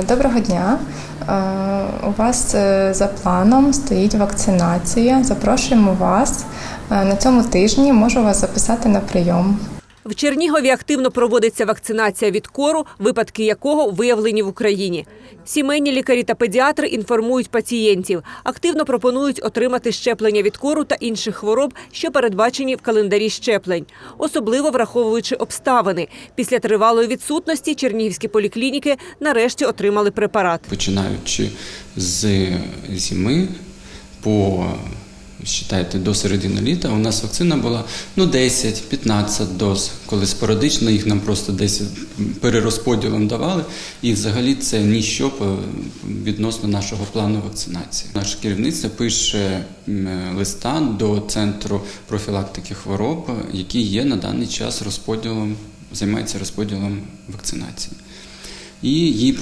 Доброго дня. Е, У вас е, за планом стоїть вакцинація. Запрошуємо вас. Е, На цьому тижні можу вас записати на прийом. В Чернігові активно проводиться вакцинація від кору, випадки якого виявлені в Україні. Сімейні лікарі та педіатри інформують пацієнтів, активно пропонують отримати щеплення від кору та інших хвороб, що передбачені в календарі щеплень, особливо враховуючи обставини. Після тривалої відсутності чернігівські поліклініки нарешті отримали препарат. починаючи з зими по Считайте, до середини літа у нас вакцина була ну 10-15 доз, коли спорадично їх нам просто десь перерозподілом давали. І взагалі це ніщо відносно нашого плану вакцинації. Наше керівництво пише листа до центру профілактики хвороб, який є на даний час розподілом, займається розподілом вакцинації. І її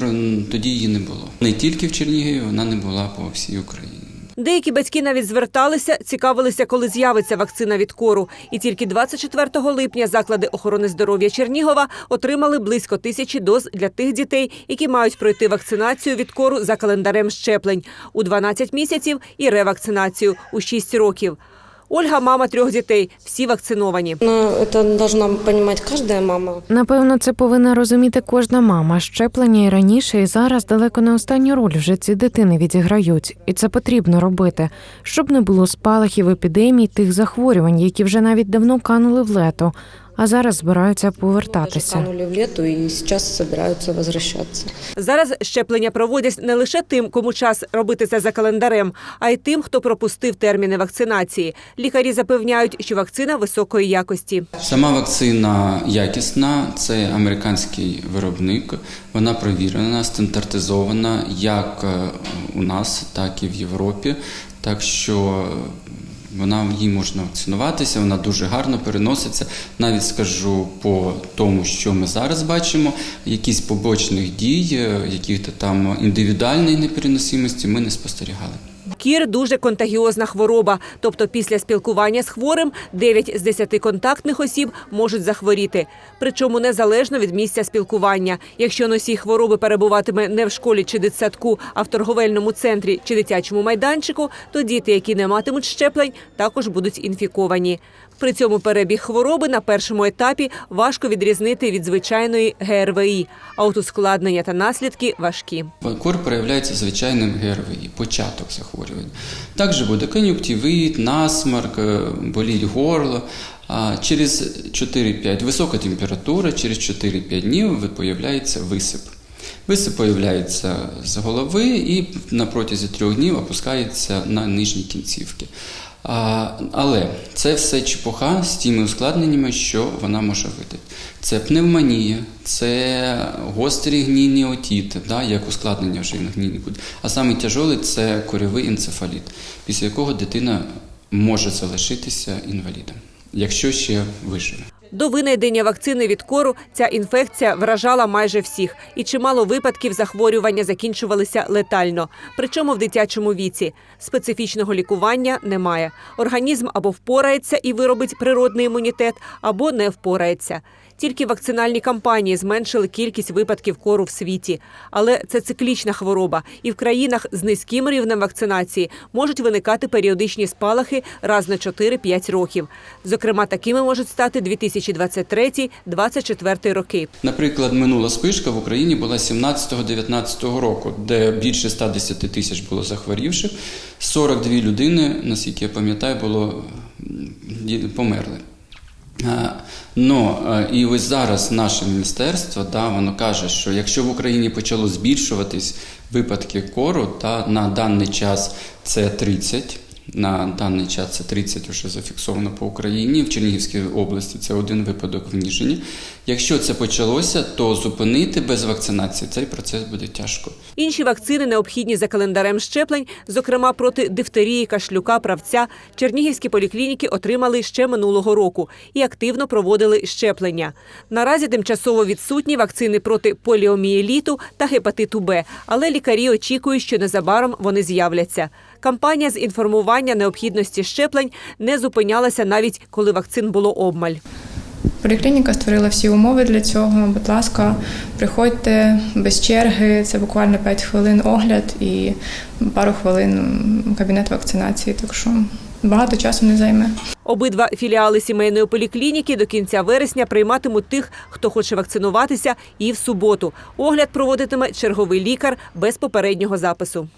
тоді її не було. Не тільки в Чернігові, вона не була по всій Україні. Деякі батьки навіть зверталися, цікавилися, коли з'явиться вакцина від кору. І тільки 24 липня заклади охорони здоров'я Чернігова отримали близько тисячі доз для тих дітей, які мають пройти вакцинацію від кору за календарем щеплень у 12 місяців і ревакцинацію у 6 років. Ольга мама трьох дітей, всі вакциновані. Но это должна кожна каждая мама. Напевно, це повинна розуміти кожна мама. Щеплення і раніше, і зараз далеко не останню роль в житті дитини відіграють, і це потрібно робити, щоб не було спалахів епідемій тих захворювань, які вже навіть давно канули в лето, а зараз збираються повертатися. лету и сейчас собираются возвращаться. Зараз щеплення проводять не лише тим, кому час робити це за календарем, а й тим, хто пропустив терміни вакцинації. Лікарі запевняють, що вакцина високої якості. Сама вакцина якісна, це американський виробник. Вона провірена, стандартизована як е, у нас, так і в Європі. Так що вона їй можна вакцинуватися, вона дуже гарно переноситься. Навіть скажу по тому, що ми зараз бачимо, якісь побочних дій, е, яких-то там індивідуальної непереносимості ми не спостерігали. Кір дуже контагіозна хвороба, тобто після спілкування з хворим 9 з 10 контактних осіб можуть захворіти. Причому незалежно від місця спілкування. Якщо носій хвороби перебуватиме не в школі чи дитсадку, а в торговельному центрі чи дитячому майданчику, то діти, які не матимуть щеплень, також будуть інфіковані. При цьому перебіг хвороби на першому етапі важко відрізнити від звичайної ГРВІ, а ускладнення та наслідки важкі. Кор проявляється звичайним ГРВІ, початок захворювання. Також буде кон'юктивит, насморк, е, боліть горло. Через 4-5 висока температура, через 4-5 днів появляється висип. Висип появляється з голови і на протязі трьох днів опускається на нижні кінцівки. А, але це все чепуха з тими ускладненнями, що вона може видати. Це пневмонія, це гострі гнійні отіти, да, як ускладнення вже гнійні. А саме тяжолий це корьовий енцефаліт, після якого дитина може залишитися інвалідом, якщо ще виживе. До винайдення вакцини від кору ця інфекція вражала майже всіх, і чимало випадків захворювання закінчувалися летально, причому в дитячому віці. Специфічного лікування немає. Організм або впорається і виробить природний імунітет, або не впорається. Тільки вакцинальні кампанії зменшили кількість випадків кору в світі, але це циклічна хвороба, і в країнах з низьким рівнем вакцинації можуть виникати періодичні спалахи раз на 4-5 років. Зокрема, такими можуть стати 2023-2024 роки. Наприклад, минула спишка в Україні була 17-19 року, де більше 110 тисяч було захворівших, 42 людини, наскільки я пам'ятаю, було померли. Е, і ось зараз наше міністерство да, воно каже, що якщо в Україні почало збільшуватись випадки кору, та на даний час це 30, на даний час це 30 вже зафіксовано по Україні. В Чернігівській області це один випадок в Ніжині. Якщо це почалося, то зупинити без вакцинації цей процес буде тяжко. Інші вакцини необхідні за календарем щеплень, зокрема проти дифтерії, кашлюка, правця. Чернігівські поліклініки отримали ще минулого року і активно проводили щеплення. Наразі тимчасово відсутні вакцини проти поліомієліту та гепатиту Б, але лікарі очікують, що незабаром вони з'являться. Кампанія з інформування необхідності щеплень не зупинялася навіть коли вакцин було обмаль. Поліклініка створила всі умови для цього. Будь ласка, приходьте без черги. Це буквально 5 хвилин огляд і пару хвилин кабінет вакцинації. Так що багато часу не займе. Обидва філіали сімейної поліклініки до кінця вересня прийматимуть тих, хто хоче вакцинуватися, і в суботу. Огляд проводитиме черговий лікар без попереднього запису.